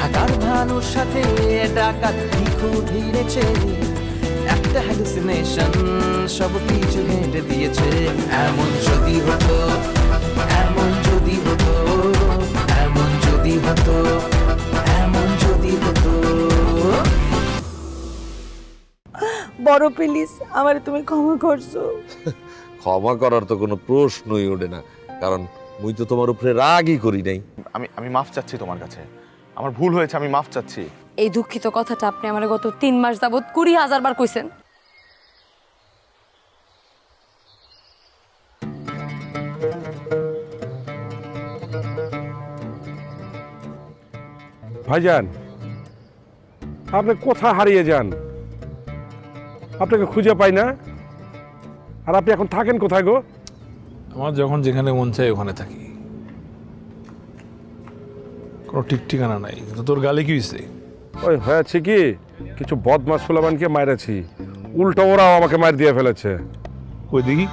ঢাকার ভানুর সাথে ডাকাত ভিখু ভিড়েছে। একটা হ্যালুসিনেশন সব কিছু হেঁটে দিয়েছে। এমন যদি হতো এমন যদি হতো এমন যদি হতো এমন যদি হতো। বড় প্লিজ আমার তুমি ক্ষমা করছ। ক্ষমা করার তো কোনো প্রশ্নই ওঠে না কারণ মুই তো তোমার উপরে রাগই করি নাই। আমি আমি মাফ চাচ্ছি তোমার কাছে। আমার ভুল হয়েছে আমি মাফ চাচ্ছি। এই দুঃখিত কথাটা আপনি আমার গত তিন মাস যাবৎ কুড়ি হাজার বার কইছেন। ভাইজান আপনি কোথায় হারিয়ে যান? আপনাকে খুঁজে পাই না। আর আপনি এখন থাকেন কোথায় গো? আমার যখন যেখানে মন চাই ওখানে থাকি। কোনো ঠিক ঠিকানা নাই কিন্তু তোর গালে কি হয়েছে ওই হয়েছে কি কিছু বদমাস ফুলাবানকে মারেছি উল্টো ওরাও আমাকে মার দিয়ে ফেলেছে। কই দেখি।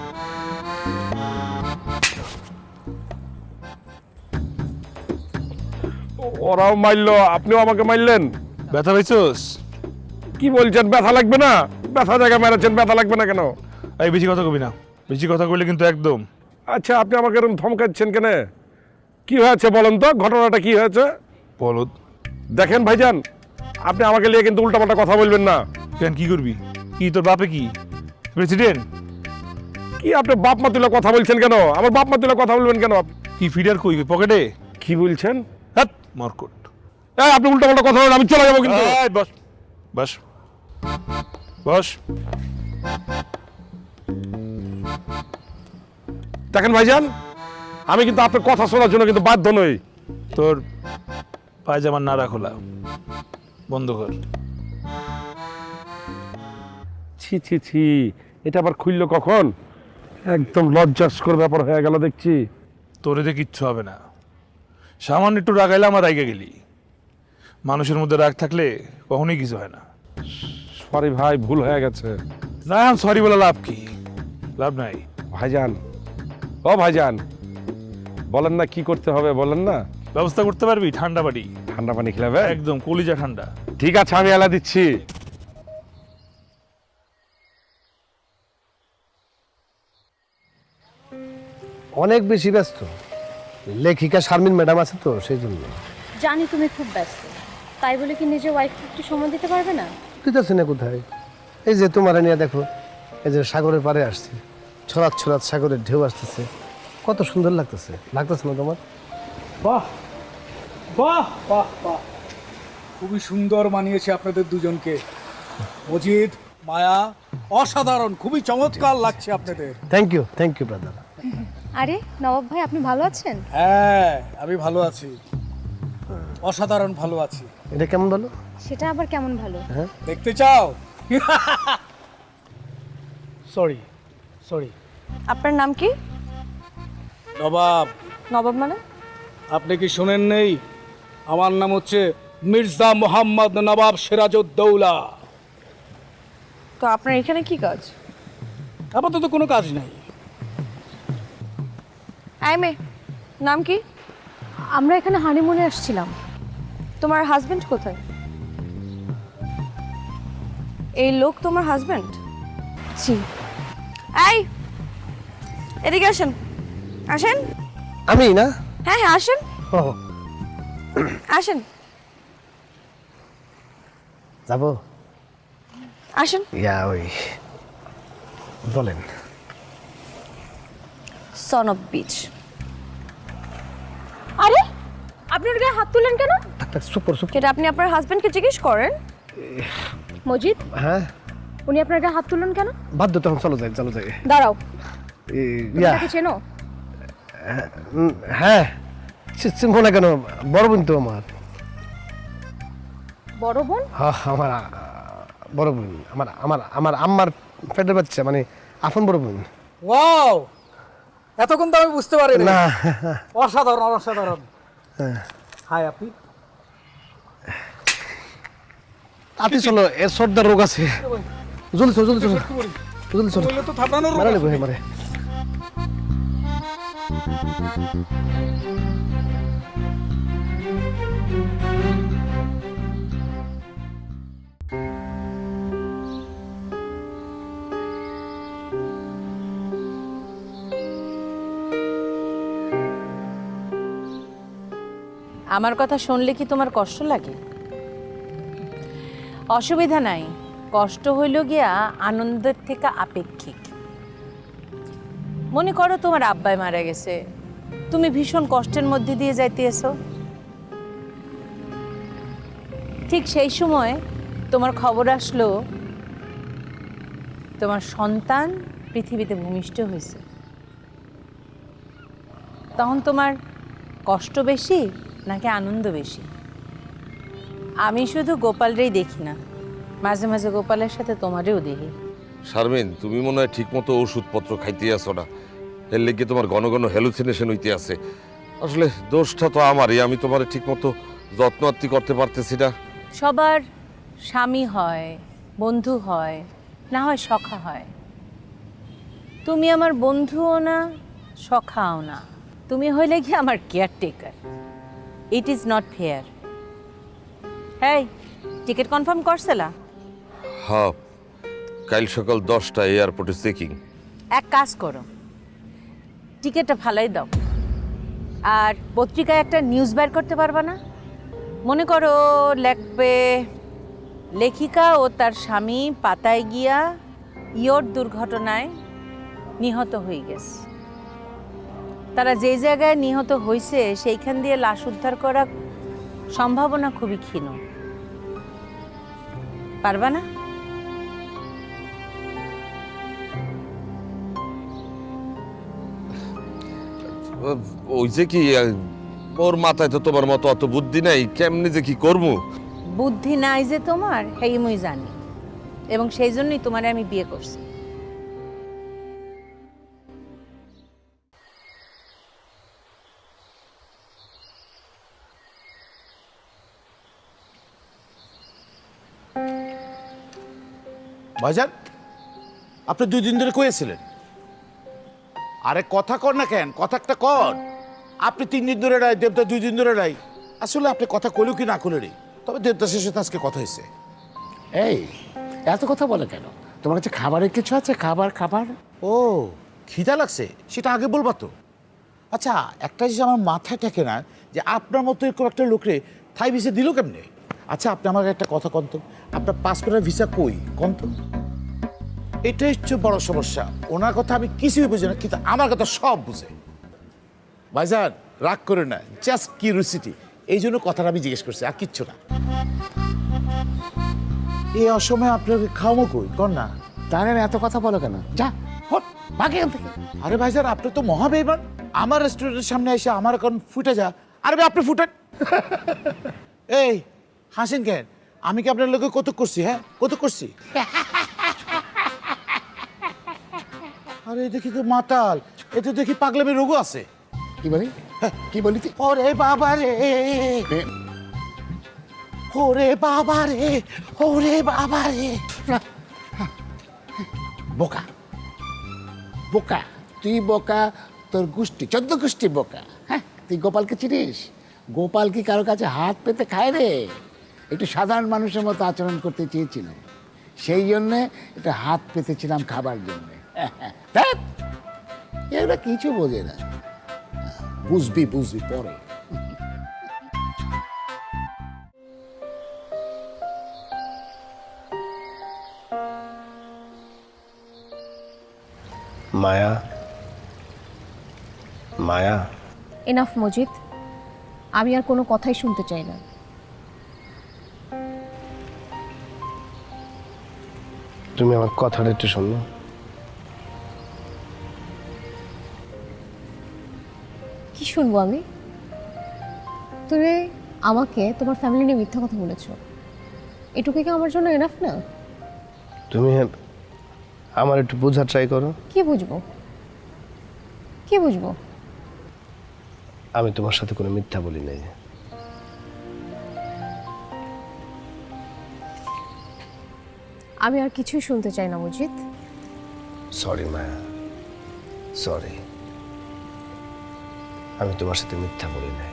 ওরাও মারলো আপনিও আমাকে মারলেন ব্যথা পাইছস? কি বলছেন ব্যথা লাগবে না? ব্যথা জায়গা মেরেছেন ব্যথা লাগবে না কেন? এই বেশি কথা কবি না। বেশি কথা কইলে কিন্তু একদম। আচ্ছা আপনি আমাকে এরকম ধমকাচ্ছেন কেন? কি হয়েছে বলেন তো? ঘটনাটা কি হয়েছে? বলদ দেখেন ভাইজান আপনি আমাকে নিয়ে কিন্তু উল্টাপাল্টা কথা বলবেন না। কেন কি করবি? কি তোর বাপে কি? প্রেসিডেন্ট কি আপনি বাপ মা তুলে কথা বলছেন কেন? আমার বাপ মা তুলে কথা বলবেন কেন কি ফিডার কই? পকেটে? কি বলছেন? হাত মারকট। এই আপনি উল্টা পাল্টা কথা বলেন আমি চলে যাব কিন্তু। এই, বস বস বস। দেখেন ভাইজান আমি কিন্তু আপনার কথা শোনার জন্য কিন্তু বাধ্য নই। তোর পায়জামার নাড়া খোলা। বন্ধ কর। ছি ছি ছি। এটা আবার খুললো কখন? একদম লজ্জাস্কর ব্যাপার হয়ে গেল দেখছি। তোর এতে কিচ্ছু হবে না। সামান্য একটু রাগাইলে আমার রাগে গেলি। মানুষের মধ্যে রাগ থাকলে কখনোই কিছু হয় না। সরি ভাই ভুল হয়ে গেছে। না সরি বলে লাভ কি? লাভ নাই। ভাইজান। ও ভাইজান। বলেন না কি করতে হবে বলেন না। ব্যবস্থা করতে পারবি? ঠান্ডা বাড়ি ঠান্ডা পানি খেলাবে? একদম কলিজা ঠান্ডা। ঠিক আছে আমি এলা দিচ্ছি। অনেক বেশি ব্যস্ত। লেখিকা শারমিন ম্যাডাম আছে তো সেই জন্য। জানি তুমি খুব ব্যস্ত। তাই বলে কি নিজের ওয়াইফকে একটু সময় দিতে পারবে না? দিতেছে না কোথায়? এই যে তোমার নিয়ে দেখো এই যে সাগরের পাড়ে আসছে ছড়াত ছড়াত সাগরের ঢেউ আসতেছে। কত সুন্দর লাগতেছে। লাগতেছে না তোমার? বাহ বাহ বাহ বাহ। খুবই সুন্দর মানিয়েছে আপনাদের দুজনকে। মজিদ মায়া অসাধারণ খুবই চমৎকার লাগছে আপনাদের। Thank you thank you brother আরে নবাব ভাই আপনি ভালো আছেন? হ্যাঁ আমি ভালো আছি। অসাধারণ ভালো আছি। এটা কেমন ভালো? সেটা আবার কেমন ভালো? দেখতে চাও? সরি সরি আপনার নাম কি? নবাব। নবাব মানে? আপনি কি শোনেন নেই? আমার নাম হচ্ছে মির্জা মোহাম্মদ নবাব সিরাজউদ্দৌলা। তো আপনার এখানে কি কাজ? আপাতত কোনো কাজ নাই। আই মে নাম কি? আমরা এখানে হানিমুনে আসছিলাম। তোমার হাজবেন্ড কোথায়? এই লোক তোমার হাজবেন্ড জি। এই এদিকে আসেন। আসেন? আমি না? হ্যাঁ হ্যাঁ আসেন। ও। আসেন। যাব? আসেন। ইয়া ওই বলেন। সন অফ বিচ আরে আপনি ওর গায়ে হাত তুলেন কেন? সুপার সুপার যেটা আপনি আপনার হাজবেন্ডকে জিজ্ঞেস করেন। মজিদ? হ্যাঁ? উনি আপনার গায়ে হাত তুললেন কেন? বাধ্য তখন চলো যাই চলো যাই। দাঁড়াও। ইয়া। চেনো? হ্যাঁ চি- চিনবো না কেন? বড় বোন তো আমার। বড় বোন? হ্যাঁ, আমার বড় বোন আমার আমার আমার আম্মার পেটের বাচ্চা মানে আপন বড় বোন। ওয়াও! এতক্ষণ তো আমি বুঝতে পারিনি। না। অসাধারণ অসাধারণ। হাই আপনি? আপনি চলো এর সর্দার রোগ আছে। জলদি চলো জলদি চলো জলদি চলো তো থাপড়ানোর নেব মারে। আমার কথা শুনলে কি তোমার কষ্ট লাগে? অসুবিধা নাই। কষ্ট হইল গিয়া আনন্দের থেকে আপেক্ষিক। মনে করো তোমার আব্বাই মারা গেছে। তুমি ভীষণ কষ্টের মধ্যে দিয়ে যাইতে ঠিক সেই সময় তোমার খবর আসলো, তোমার সন্তান পৃথিবীতে ভূমিষ্ঠ হয়েছে। তখন তোমার কষ্ট বেশি নাকি আনন্দ বেশি? আমি শুধু গোপালরেই দেখি না, মাঝে মাঝে গোপালের সাথে তোমারেও দেখি। শারমিন, তুমি মনে হয় ঠিক মতো ওষুধপত্র খাইতে আসো না এর লেগে তোমার ঘন ঘন হ্যালুসিনেশন হইতে আছে। আসলে দোষটা তো আমারই আমি তোমার ঠিক মতো যত্ন আত্তি করতে পারতেছি না। সবার স্বামী হয় বন্ধু হয় না হয় সখা হয়। তুমি আমার বন্ধুও না সখাও না। তুমি হইলে কি আমার caretaker it is not fair হ্যাঁ টিকিট কনফার্ম করছিলা? হ্যাঁ কাল সকাল দশটায় এয়ারপোর্টে চেকিং এক কাজ করো টিকিটটা ফালাই দাও। আর পত্রিকায় একটা নিউজ বের করতে পারবা না। মনে করো লেখবে, লেখিকা ও তার স্বামী পাতায় গিয়া ইয়র দুর্ঘটনায় নিহত হয়ে গেছে। তারা যে জায়গায় নিহত হয়েছে সেইখান দিয়ে লাশ উদ্ধার করা সম্ভাবনা খুবই ক্ষীণ। পারবা না? ওই যে কি ওর মাথায় তো তোমার মতো অত বুদ্ধি নাই কেমনি যে কি করব? বুদ্ধি নাই যে তোমার হেই মুই জানি। এবং সেই জন্যই তোমারে আমি বিয়ে করছি। ভাইজান আপনি দুই দিন ধরে কয়েছিলেন আরে কথা কর না কেন কথা একটা কর। আপনি তিন দিন ধরে নাই দেবতা দুই দিন ধরে নাই। আসলে আপনি কথা কইলেও কি না করলে তবে দেবদাসের সাথে আজকে কথা হয়েছে। এই এত কথা বলে কেন? তোমার কাছে খাবারের কিছু আছে? খাবার খাবার? ও খিদা লাগছে সেটা আগে বলবা তো। আচ্ছা একটা জিনিস আমার মাথায় ঠেকে না যে আপনার মতো এরকম একটা লোকরে থাই ভিসা দিল কেমনে? আচ্ছা আপনি আমাকে একটা কথা কন্ত আপনার পাসপোর্টের ভিসা কই? কন্ত এটাই হচ্ছে বড় সমস্যা। ওনার কথা আমি কিছুই বুঝি না কিন্তু আমার কথা সব বুঝে। ভাইজান রাগ করে না জাস্ট কিউরিসিটি এই জন্য কথাটা আমি জিজ্ঞেস করছি আর কিচ্ছু না। এই অসময়ে আপনাকে খাওয়ামো কই? কর না। তাহলে এত কথা বলো কেন? যা হট বাকি থেকে। আরে ভাইজান আপনি তো মহাবেইমান আমার রেস্টুরেন্টের সামনে এসে আমার এখন ফুটে যা। আরে ভাই আপনি ফুটেন। এই হাসেন কেন? আমি কি আপনার লোকে কত করছি হ্যাঁ? কত করছি? আরে দেখি তো মাতাল। এতে দেখি পাগলামি রোগও আছে। কি বলি? কি বলি তুই? ওরে বাবা রে। ওরে বাবা রে ওরে বাবা রে। বোকা। বোকা। তুই বোকা তোর গোষ্ঠী চোদ্দ গোষ্ঠী বোকা। হ্যাঁ তুই গোপালকে চিনিস? গোপাল কি কারও কাছে হাত পেতে খায় রে? একটু সাধারণ মানুষের মতো আচরণ করতে চেয়েছিল। সেই জন্যে এটা হাত পেতেছিলাম খাবার জন্যে। এগুলো কিছু বোঝে না। বুঝবি বুঝবি পরে। মায়া? মায়া? এনাফ মজিদ আমি আর কোনো কথাই শুনতে চাই না। তুমি আমার কথাটা একটু শোনো। শুনব আমি? তুমি আমাকে তোমার ফ্যামিলি নিয়ে মিথ্যা কথা বলেছ। এটুকু কি আমার জন্য এনাফ না? তুমি আমার একটু বোঝার ট্রাই করো। কি বুঝব? কি বুঝব? আমি তোমার সাথে কোনো মিথ্যা বলি নাই। আমি আর কিছুই শুনতে চাই না মজিদ সরি মায়া। সরি আমি তোমার সাথে মিথ্যা বলি নাই।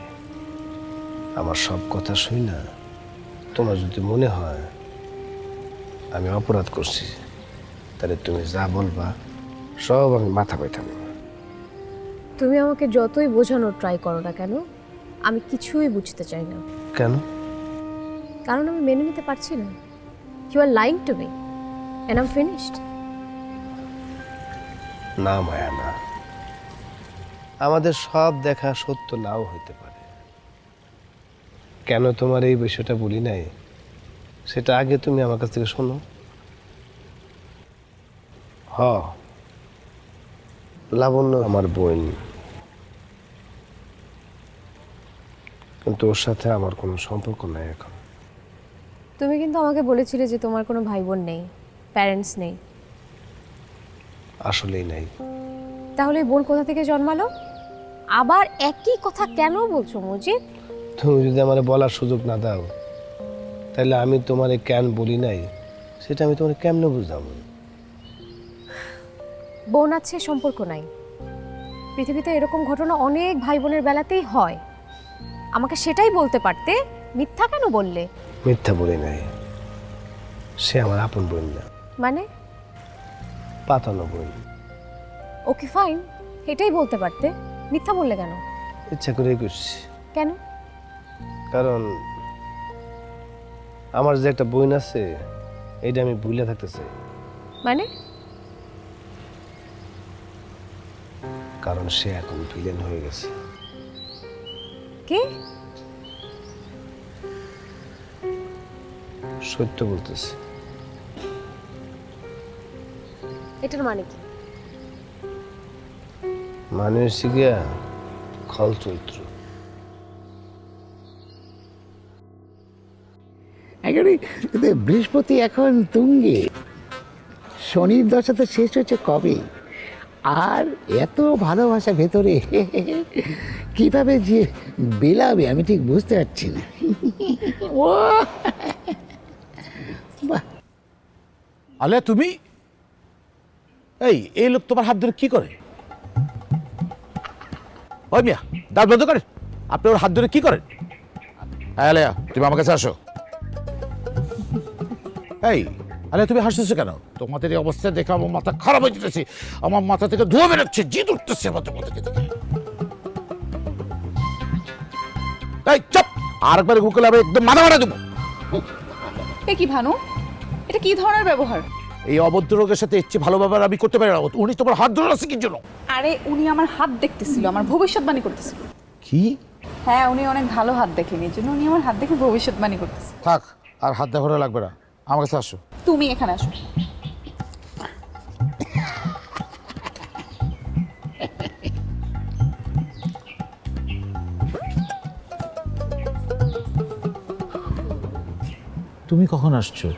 আমার সব কথা শুই না। তোমার যদি মনে হয় আমি অপরাধ করছি তাহলে তুমি যা বলবা সব আমি মাথা পাইতাম তুমি আমাকে যতই বোঝানোর ট্রাই করো না কেন আমি কিছুই বুঝতে চাই না। কেন? কারণ আমি মেনে নিতে পারছি না। You are lying to me and am finished না মায়া না। আমাদের সব দেখা সত্য নাও হইতে পারে। কেন তোমার এই বিষয়টা বলি নাই? সেটা আগে তুমি আমার কাছ থেকে শোনো। হ। লাবণ্য আমার বোন। কিন্তু ওর সাথে আমার কোনো সম্পর্ক নাই এখন। তুমি কিন্তু আমাকে বলেছিলে যে তোমার কোনো ভাই বোন নেই প্যারেন্টস নেই। আসলেই নাই। তাহলে বোন কোথা থেকে জন্মালো? আবার একই কথা কেন বলছো মজিদ? তুমি যদি আমার বলার সুযোগ না দাও তাহলে আমি তোমারে কেন বলি নাই? সেটা আমি তোমার কেমনে বুঝাবো? বোন আছে সম্পর্ক নাই। পৃথিবীতে এরকম ঘটনা অনেক ভাই বোনের বেলাতেই হয়। আমাকে সেটাই বলতে পারতে? মিথ্যা কেন বললে? মিথ্যা বলি নাই। সে আমার আপন বোন না। মানে? পাতানো বোন। ওকে ফাইন এটাই বলতে পারতে। মিথ্যা বললে কেন? ইচ্ছা করেই করছি। কেন? কারণ আমার যে একটা বোন আছে এটা আমি ভুলে থাকতে চাই। মানে? কারণ সে এখন ভিলেন হয়ে গেছে। কে? সত্য বলতেছে। এটার মানে কি? মানে হচ্ছে গিয়া খল চরিত্র একেবারে বৃহস্পতি এখন তুঙ্গে। শনির দশা তো শেষ হচ্ছে কবে? আর এত ভালোবাসা ভেতরে কীভাবে যে বেলাবে আমি ঠিক বুঝতে পারছি না। ও! বাহ। আলে তুমি? এই এই লোক তোমার হাত ধরে কি করে? ওই মিয়া দাঁত বন্ধ করে আপনি ওর হাত ধরে কি করেন? এই আলেয়া তুমি আমার কাছে আসো। এই আলে তুমি হাসতেছো কেন? তোমাদের এই অবস্থা দেখে আমার মাথা খারাপ হয়ে যেতেছে। আমার মাথা থেকে ধোয়া বেরোচ্ছে জিদ উঠতেছে আমার তোমার থেকে। দেখে এই চপ! আরেকবার গুগলে আমি একদম মাথা মারা দেবো। এ কি ভানু? এটা কি ধরনের ব্যবহার? এই অবদ্ধ লোকের সাথে এর চেয়ে ভালো ব্যবহার আমি করতে পারি না। উনি তোমার হাত ধরে আছে কি জন্য? আরে উনি আমার হাত দেখতেছিল আমার ভবিষ্যৎবাণী করতেছিল। কি? হ্যাঁ উনি অনেক ভালো হাত দেখেন এই জন্য উনি আমার হাত দেখে ভবিষ্যৎবাণী করতেছে। থাক আর হাত দেখানো লাগবে না। আমার কাছে আসো। তুমি এখানে আসো। তুমি কখন আসছো?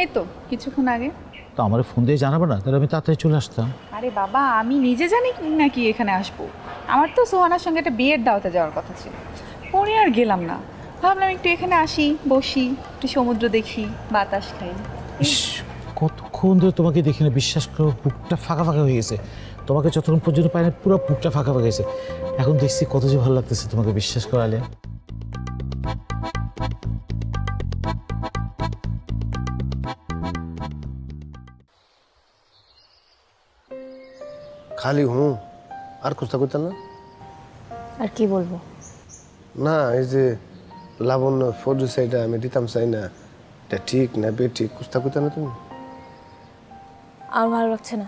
এই তো কিছুক্ষণ আগে। তো আমার ফোন দিয়ে জানাব না তাহলে আমি তাড়াতাড়ি চলে আসতাম। আরে বাবা আমি নিজে জানি নাকি এখানে আসব। আমার তো সোহানার সঙ্গে একটা বিয়ের দাওয়াতে যাওয়ার কথা ছিল। পরে আর গেলাম না। ভাবলাম একটু এখানে আসি বসি একটু সমুদ্র দেখি বাতাস খাই। কতক্ষণ ধরে তোমাকে দেখি না বিশ্বাস করো বুকটা ফাঁকা ফাঁকা হয়ে গেছে। তোমাকে যতক্ষণ পর্যন্ত পাই না পুরো বুকটা ফাঁকা ফাঁকা গেছে। এখন দেখছি কত যে ভালো লাগতেছে তোমাকে বিশ্বাস করালে খালি হুঁ আর কুস্তা করতেন না। আর কি বলব? না এই যে লাবণ্য ফৌজি সাইডা আমি দিতাম চাই না। এটা ঠিক না বে ঠিক? কুস্তা করতে না তুমি? আমার ভালো লাগছে না।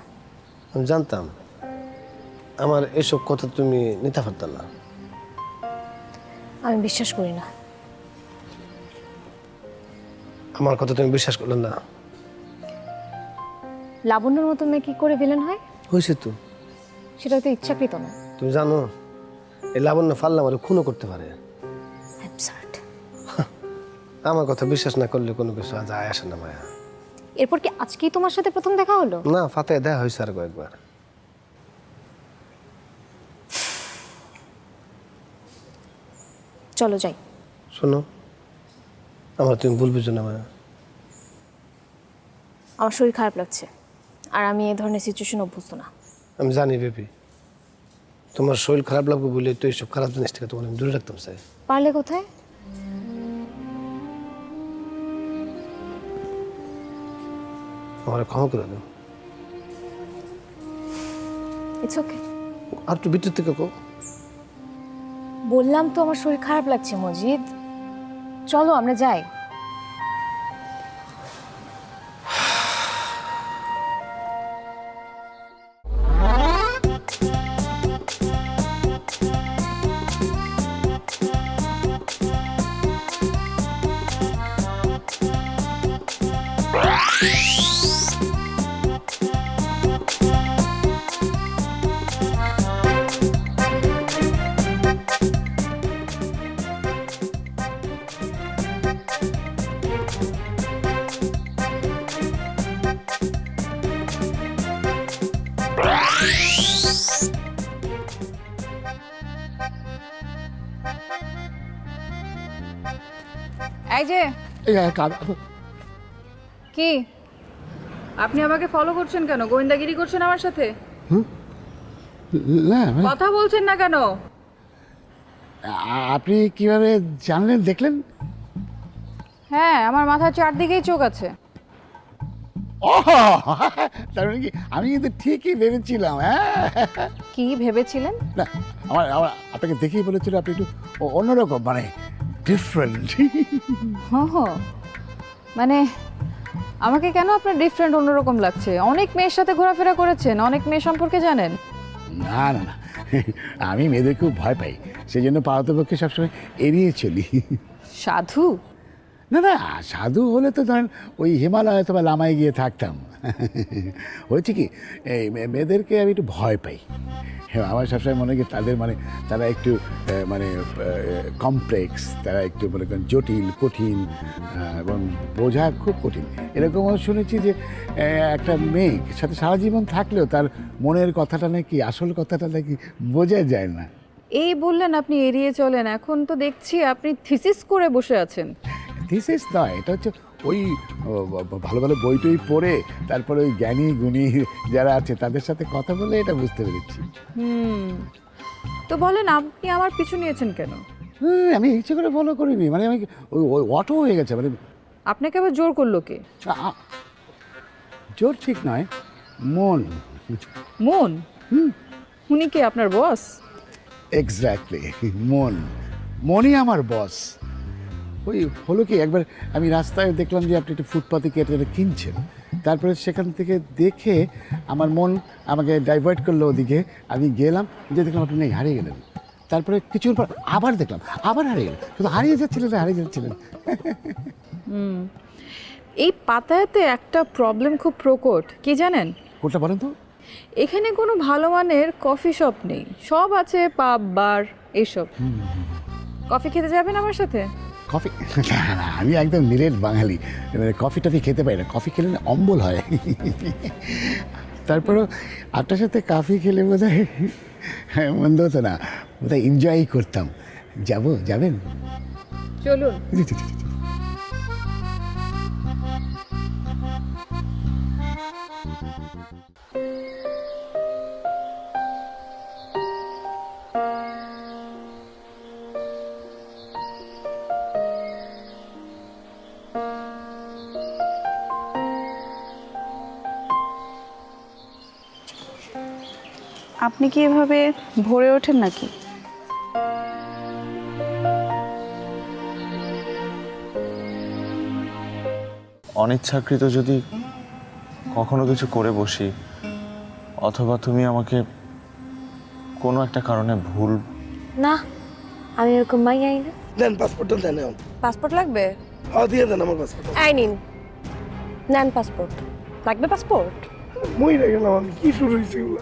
আমি জানতাম। আমার এসব কথা তুমি নিতে পারত না। আমি বিশ্বাস করি না। আমার কথা তুমি বিশ্বাস করলে না। লাবণ্যর মতো মেয়ে কি করে ভিলেন হয়? হয়েছে তো। সেটা তো ইচ্ছাকৃত না। তুমি জানো এই লাবণ্য ফাল্লা আমার খুনও করতে পারে। অ্যাবসার্ড আমার কথা বিশ্বাস না করলে কোনো কিছু আজ আয় আসে না মায়া। এরপর কি আজকেই তোমার সাথে প্রথম দেখা হলো? না ফাতে দেখা হয়েছে আর কয়েকবার। চলো যাই। শোনো আমার তুমি ভুলবে না মায়া। আমার শরীর খারাপ লাগছে আর আমি এই ধরনের সিচুয়েশন অভ্যস্ত না। আমি জানি বেবি। তোমার শরীর খারাপ লাগবে বলে তো এইসব খারাপ জিনিস থেকে তোমার আমি দূরে রাখতাম চাই পারলে কোথায়? আমার ক্ষমা করে দাও। ইটস ওকে আর একটু ভিতর থেকে কো বললাম তো আমার শরীর খারাপ লাগছে মজিদ। চলো আমরা যাই। এই যে। এই, কি? আপনি আমাকে ফলো করছেন কেন? গোয়েন্দাগিরি করছেন আমার সাথে? না কথা বলছেন না কেন? আপনি কীভাবে জানলেন দেখলেন? হ্যাঁ আমার মাথার চারদিকেই চোখ আছে। ও তার মানে কি? আমি কিন্তু ঠিকই ভেবেছিলাম হ্যাঁ? কি ভেবেছিলেন? না আমার আমার আপনাকে দেখেই বলেছিল আপনি একটু অন্যরকম মানে ডিফারেন্ট হো হো মানে আমাকে কেন আপনার ডিফারেন্ট অন্যরকম লাগছে? অনেক মেয়ের সাথে ঘোরাফেরা করেছেন অনেক মেয়ে সম্পর্কে জানেন? না না না। আমি মেয়েদের খুব ভয় পাই সেই জন্য পারতপক্ষে সবসময় এড়িয়ে চলি। সাধু? না না সাধু হলে তো ধরেন ওই হিমালয় অথবা লামায় গিয়ে থাকতাম। হয়েছে কি? এই মেয়েদেরকে আমি একটু ভয় পাই। হ্যাঁ আমার সবসময় মনে হয় তাদের মানে তারা একটু মানে কমপ্লেক্স তারা একটু মনে করেন জটিল কঠিন এবং বোঝা খুব কঠিন। এরকমও শুনেছি যে একটা মেয়ে সাথে সারা জীবন থাকলেও তার মনের কথাটা নাকি আসল কথাটা নাকি বোঝা যায় না। এই বললেন আপনি এড়িয়ে চলেন। এখন তো দেখছি আপনি থিসিস করে বসে আছেন। থিসিস নয় এটা হচ্ছে ওই ভালো ভালো বই টই পড়ে তারপরে ওই জ্ঞানী গুণী যারা আছে তাদের সাথে কথা বলে এটা বুঝতে পেরেছি। হুম। তো বলেন আপনি আমার পিছু নিয়েছেন কেন? হ্যাঁ, আমি ইচ্ছে করে ফলো করিনি মানে আমি ওই অটো হয়ে গেছে মানে আপনাকে আবার জোর করল কে? জোর ঠিক নয় মন। মন? উনি কি আপনার বস এক্স্যাক্টলি মন। মনই আমার বস ওই হলো কি একবার আমি রাস্তায় দেখলাম যে আপনি একটু ফুটপাতে কেটে কিনছেন। তারপরে সেখান থেকে দেখে আমার মন আমাকে ডাইভার্ট করল ওদিকে। আমি গেলাম যে দেখলাম আপনি নেই হারিয়ে গেলেন। তারপরে কিছুর পর আবার দেখলাম আবার হারিয়ে গেলেন। কিন্তু হারিয়ে যাচ্ছিলেন হারিয়ে যাচ্ছিলেন। এই পাতায়াতে একটা প্রবলেম খুব প্রকট কি জানেন? কোনটা বলেন তো? এখানে কোনো ভালো মানের কফি শপ নেই। সব আছে পাব বার এইসব কফি খেতে যাবেন আমার সাথে? কফি? না না আমি একদম নিরেট বাঙালি। মানে কফি টফি খেতে পারি না। কফি খেলে না অম্বল হয়। তারপরেও আটটার সাথে কফি খেলে বোধ হয় মন্দ হতো না। বোধ হয় এনজয় করতাম। যাব? যাবেন? চলুন। আপনি কি এভাবে ভরে ওঠেন নাকি? অনিচ্ছাকৃত যদি কখনো কিছু করে বসি অথবা তুমি আমাকে কোনো একটা কারণে ভুল না আমি এরকম মাই আই না। দেন পাসপোর্টটা দেন এখন। পাসপোর্ট লাগবে? হ্যাঁ দিয়ে দেন আমার পাসপোর্ট। আই নিন। নেন পাসপোর্ট। লাগবে পাসপোর্ট? মই গেলাম আমি কি শুরু হয়েছে এগুলো?